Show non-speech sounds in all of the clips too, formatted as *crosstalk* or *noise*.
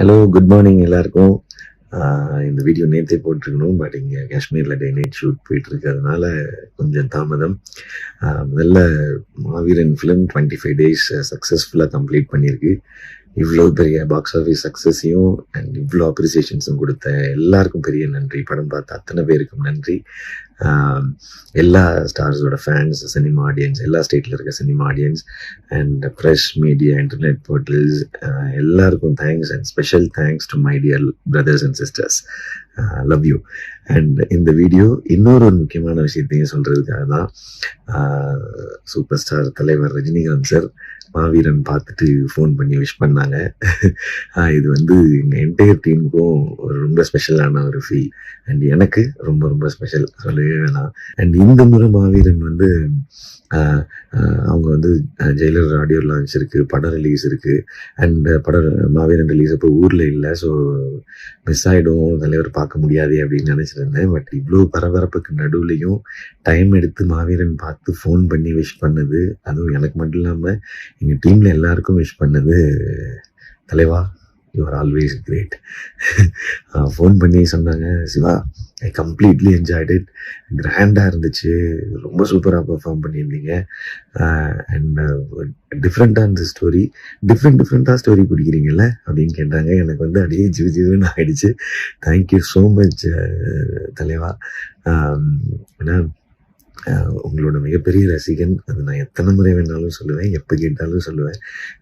Hello good morning எல்லாருக்கும். இந்த video நேற்றே போட்டிருக்கணும் பட் இங்கே காஷ்மீரில் டே நைட் ஷூட் போயிட்டுருக்கிறதுனால கொஞ்சம் தாமதம். முதல்ல Maaveeran film twenty five days சக்ஸஸ்ஃபுல்லாக கம்ப்ளீட் பண்ணியிருக்கு. இவ்வளோ பெரிய பாக்ஸ் ஆஃபீஸ் சக்ஸஸையும் அண்ட் இவ்வளோ அப்ரிசியேஷன்ஸும் கொடுத்த எல்லாருக்கும் பெரிய நன்றி. படம் பார்த்த அத்தனை பேருக்கும் நன்றி. Um, எல்லா ஸ்டார்ஸோட ஃபேன்ஸ் சினிமா ஆடியன்ஸ் எல்லா ஸ்டேட்டில் இருக்க cinema audience and press media internet portals எல்லாருக்கும் thanks and special thanks to my dear brothers and sisters love you and இந்த வீடியோ இன்னொரு ஒரு முக்கியமான விஷயத்தையும் சொல்கிறதுக்காக தான் uh, சூப்பர் ஸ்டார் தலைவர் ரஜினிகாந்த் சார் மாவீரன் பார்த்துட்டு ஃபோன் பண்ணி விஷ் பண்ணாங்க. *laughs* இது வந்து எங்கள் என்டையர் டீமுக்கும் ஒரு ரொம்ப ஸ்பெஷலான ஒரு ஃபீல் அண்ட் எனக்கு ரொம்ப ரொம்ப ஸ்பெஷல் சொல்லவே வேணாம். அண்ட் இந்த முறை மாவீரன் வந்து அவங்க வந்து ஜெயிலர் ஆடியோ லான்ச் இருக்கு படம் ரிலீஸ் இருக்கு. அண்ட் படம் மாவீரன் ரிலீஸ் அப்போ ஊர்ல இல்லை. ஸோ மிஸ் ஆகிடும் தலைவர் பார்க்க முடியாது அப்படின்னு நினைச்சிருந்தேன் பட் இவ்வளோ பரபரப்புக்கு நடுவுலையும் டைம் எடுத்து மாவீரன் பார்த்து ஃபோன் பண்ணி விஷ் பண்ணது அதுவும் எனக்கு மட்டும் இல்லாமல் எங்கள் டீம்ல எல்லாருக்கும் விஷ் பண்ணது தலைவா? You are always great phone பண்ணி சொன்னாங்க Siva I completely enjoyed it கிராண்டாக இருந்துச்சு. ரொம்ப சூப்பராக பெர்ஃபார்ம் பண்ணியிருந்தீங்க. அண்ட் டிஃப்ரெண்ட்டாக இருந்த ஸ்டோரி டிஃப்ரெண்ட் டிஃப்ரெண்ட்டாக ஸ்டோரி பிடிக்கிறீங்கல்ல? அப்படின்னு கேட்டாங்க. எனக்கு வந்து அப்படியே ஜிவி ஜிவுன்னு ஆகிடுச்சு தேங்க்யூ ஸோ மச் தலைவா. ஏன்னா உங்களோட மிகப்பெரிய ரசிகன். அது நான் எத்தனை முறை வேணாலும் சொல்லுவேன் எப்போ கேட்டாலும் சொல்லுவேன்.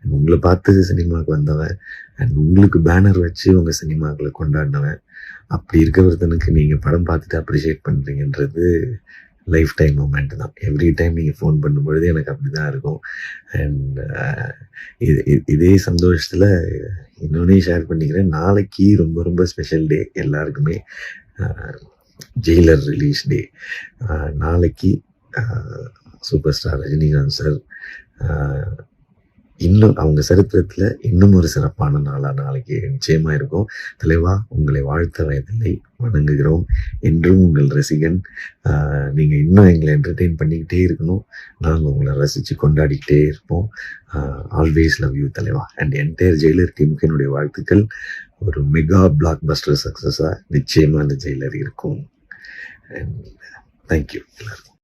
உங்களை பார்த்து சினிமாவுக்கு வந்தவன். அண்ட் உங்களுக்கு பேனர் வச்சு உங்கள் சினிமாக்களை கொண்டாடினவன். அப்படி இருக்க ஒருத்தனுக்கு நீங்கள் படம் பார்த்துட்டு அப்ரிஷியேட் பண்ணுறீங்கன்றது லைஃப் டைம் மூமெண்ட் தான். எவ்ரி டைம் நீங்கள் ஃபோன் பண்ணும்பொழுது எனக்கு அப்படி தான் இருக்கும் அண்ட் இது இது- இதே சந்தோஷத்தில் இன்னொன்னே ஷேர் பண்ணிக்கிறேன். நாளைக்கு ரொம்ப ரொம்ப ஸ்பெஷல் டே எல்லாருக்குமே. ஜெயிலர் ரிலீஸ் டே நாளைக்கு சூப்பர் ஸ்டார் ரஜினிகாந்த் சார் இன்னும் அவங்க சரித்திரத்தில் இன்னும் ஒரு சிறப்பான நாளாக நாளைக்கு நிச்சயமாக இருக்கும். தலைவா உங்களை வாழ்த்த வயதில்லை. வணங்குகிறோம். என்றும் உங்கள் ரசிகன் நீங்கள் இன்னும் எங்களை என்டர்டெயின் பண்ணிக்கிட்டே இருக்கணும். நாங்கள் உங்களை ரசித்து கொண்டாடிக்கிட்டே இருப்போம். ஆல்வேஸ் லவ் யூ தலைவா. அண்ட் என்டையர் ஜெயிலர் டீமுக்கு என்னுடைய வாழ்த்துக்கள். ஒரு மெகா பிளாக் பஸ்டர் சக்ஸஸாக நிச்சயமாக அந்த ஜெயிலர் இருக்கும். அண்ட் தேங்க்யூ எல்லாருக்கும்.